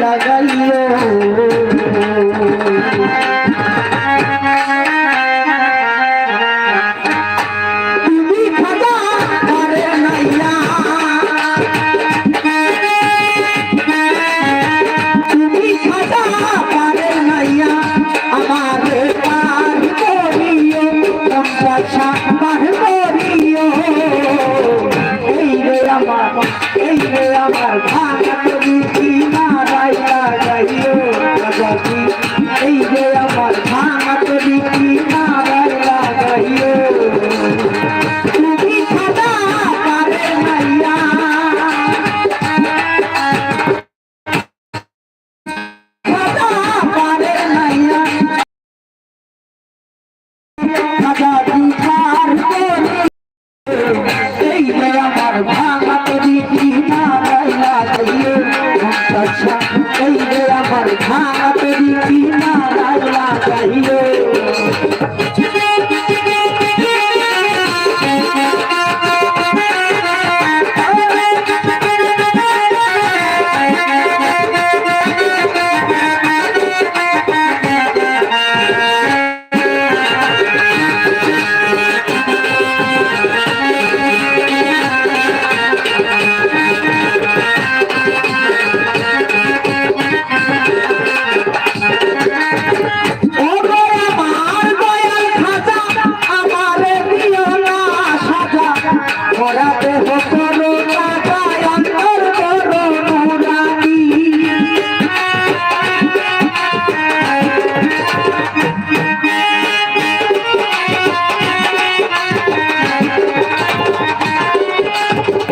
লাগাইও Hey, I'm a, hey, I'm a, আমার খানা peri না লাগলা চাহিয়ে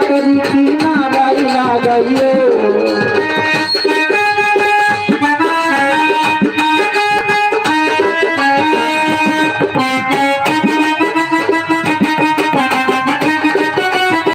করি